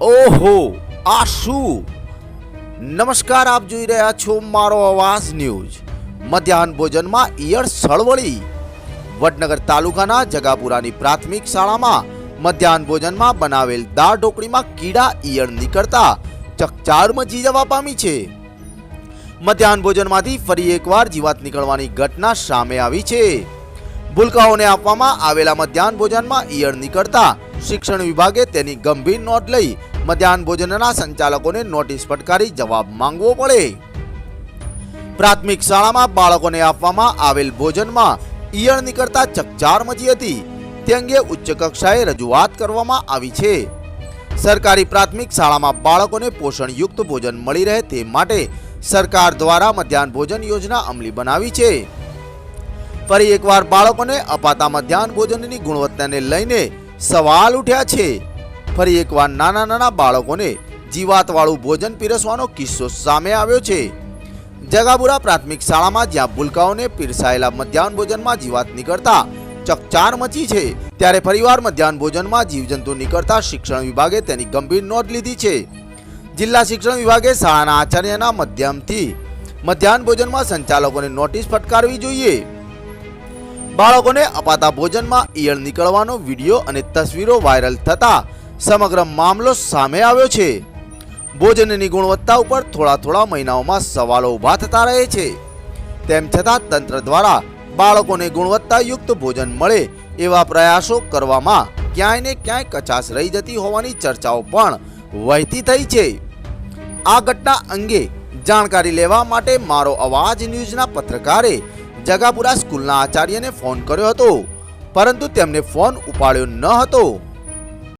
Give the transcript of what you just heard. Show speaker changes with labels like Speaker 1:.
Speaker 1: ઓહો આ શું નમસ્કાર, આપ જોઈ રહ્યા છો મારો અવાજ ન્યૂઝ. મધ્યાહન ભોજનમાં ઈયળ સળવળી. વડનગર તાલુકાના જગાપુરાની પ્રાથમિક શાળામાં મધ્યાહન ભોજનમાં બનાવેલ દાળ ઢોકળીમાં કીડા ઈયળ નીકળતા ચકચાર મચી જવા પામી છે. મધ્યાહન ભોજનમાંથી ફરી એકવાર જીવાત નીકળવાની ઘટના સામે આવી છે. ભૂલકાઓને આપવામાં આવેલા મધ્યાહન ભોજનમાં ઈયળ નીકળતા શિક્ષણ વિભાગે તેની ગંભીર નોંધ લઈ મધ્યાહન ભોજનના સંચાલકોને નોટિસ ફટકારી જવાબ માંગવો પડે. પ્રાથમિક શાળામાં બાળકોને આપવામાં આવેલ ભોજનમાં ઈયળ નીકળતા ચકચાર મચી હતી. તે અંગે ઉચ્ચ કક્ષાએ રજૂઆત કરવામાં આવી છે. સરકારી પ્રાથમિક શાળામાં બાળકોને પોષણયુક્ત ભોજન મળી રહે તે માટે સરકાર દ્વારા મધ્યાહન ભોજન યોજના અમલી બનાવી છે. ફરી એકવાર બાળકોને અપાતા મધ્યાહન ભોજનની ગુણવત્તાને લઈને સવાલ ઉઠ્યા છે. ફરી એકવાર નાના નાના બાળકોને જીવાતવાળું ભોજન પીરસવાનો કિસ્સો સામે આવ્યો છે. જગાબુરા પ્રાથમિક શાળામાં જ્યાં ભૂલકાઓને પીરસાયેલા મધ્યાહન ભોજનમાં જીવાત નીકળતા ચકચાર મચી છે, ત્યારે ફરીવાર મધ્યાહન ભોજનમાં જીવજંતુ નીકળતા શિક્ષણ વિભાગે તેની ગંભીર નોંધ લીધી છે. જિલ્લા શિક્ષણ વિભાગે શાળાના આચાર્યના માધ્યમથી મધ્યાહન ભોજનમાં સંચાલકોને નોટિસ ફટકારવી જોઈએ. બાળકોને અપાતા ભોજનમાં ઈયળ નીકળવાનો વીડિયો અને તસવીરો વાયરલ થતા સમગ્ર મામલો સામે આવ્યો છે. ભોજનની ગુણવત્તા ઉપર થોડા થોડા મહિનાઓમાં સવાલો ઊભા થતા રહે છે. તેમ છતાં તંત્ર દ્વારા બાળકોને ગુણવત્તાયુક્ત ભોજન મળે એવા પ્રયાસો કરવામાં ક્યાંય ને ક્યાંય કચાશ રહી જતી હોવાની ચર્ચાઓ પણ વહેતી થઈ છે. આ ઘટના અંગે જાણકારી લેવા માટે મારો અવાજ ન્યૂઝના પત્રકારે જગાપુરા સ્કૂલના આચાર્યને ફોન કર્યો હતો. પરંતુ તેમને ફોન ઉપાડ્યો ન હતો.